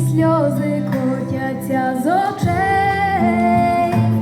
сльози котяться з очей.